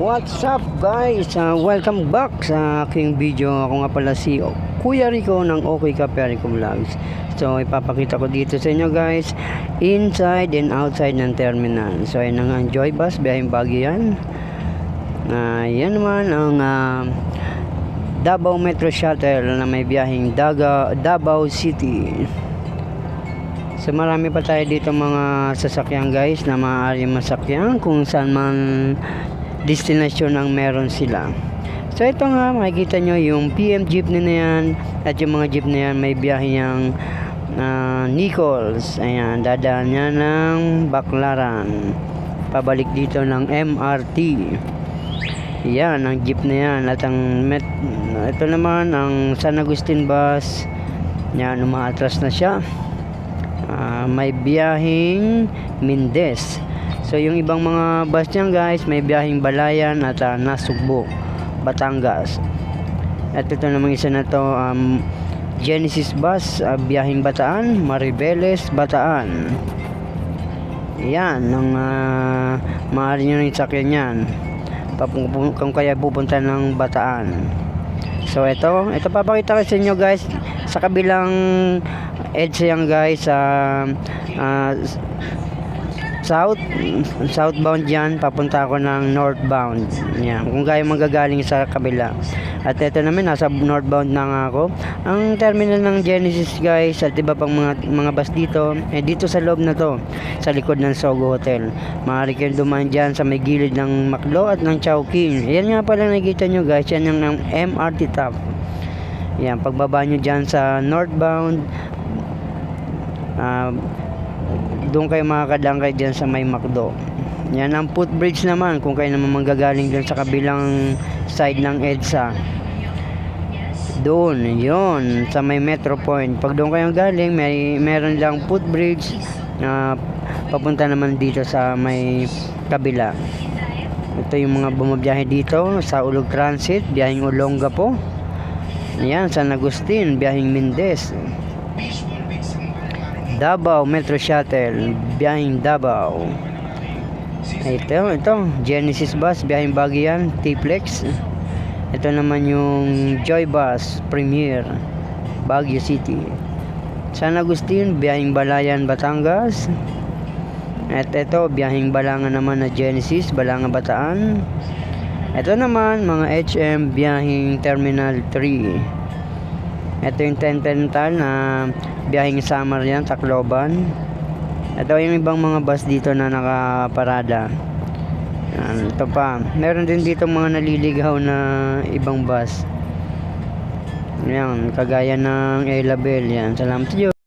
What's up guys? Uh, welcome back sa aking video. Ako nga pala si Kuya Rico ng Okay Cafe Rico Vlogs. So ipapakita ko dito sa inyo guys inside and outside ng terminal. So ayun ang Joy Bus biyaheng Baguio yan. Uh, yan naman ang uh, Davao Metro Shuttle na may biyaheng Daga, Davao City. So marami pa tayo dito mga sasakyan guys na maaari masakyan kung saan man destinasyon ang meron sila. So ito nga makikita nyo yung PM jeepney na yan at yung mga jeep na yan may biyahe yung uh, Nichols. Ayan, dadaan niya ng Baklaran. Pabalik dito ng MRT. Yan, ang jeep na yan. At ang met, ito naman ang San Agustin bus. Yan, umaatras na siya. Ah, may biyaheng Mindes. So yung ibang mga bus niyan guys, may biyaheng Balayan at uh, Nasugbo, Batangas. At ito namang isa na to, um, Genesis bus, uh, biyaheng Bataan, Maribeles, Bataan. Yan, ang uh, maaari nyo rin sakyan yan. Papung- Kung kaya pupunta ng Bataan. So ito, ito papakita ko sa inyo guys sa kabilang edge yan guys sa ah, south southbound yan. Papunta ako ng northbound. Yan. Kung kaya manggagaling sa kabila. At ito naman nasa northbound na nga ako. Ang terminal ng Genesis guys at iba pang mga mga bus dito eh dito sa loob na to sa likod ng Sogo Hotel. Maaari kayong dumaan dyan sa may gilid ng Macdo at ng Chowking. Yan nga pala nakikita nyo guys. Yan yung ng MRT top. Yan, pagbaba nyo dyan sa northbound, ah, doon kayo makakadangkay dyan sa may McDo. Yan ang footbridge naman kung kayo naman manggagaling dyan sa kabilang side ng EDSA. Doon, yon sa may Metro Point. Pag doon kayo galing, may meron lang footbridge na papunta naman dito sa may kabila. Ito yung mga bumabiyahe dito sa Ulog Transit, biyaheng Olonga po. Ayan, San Agustin, biyaheng Mindes. Davao Metro Shuttle, biyaheng Davao. Ito, ito, Genesis Bus, biyaheng Baguian, T-Flex. Ito naman yung Joy Bus, Premier, Baguio City. San Agustin, biyaheng Balayan, Batangas. At ito, biyaheng Balanga naman na Genesis, Balanga Bataan. Ito naman, mga HM biyahing Terminal 3. Ito yung Tentental na biyahing Samar yan, Tacloban. Ito yung ibang mga bus dito na nakaparada. Yan, ito pa. Meron din dito mga naliligaw na ibang bus. Yan, kagaya ng Elabel. Yan, salamat sa.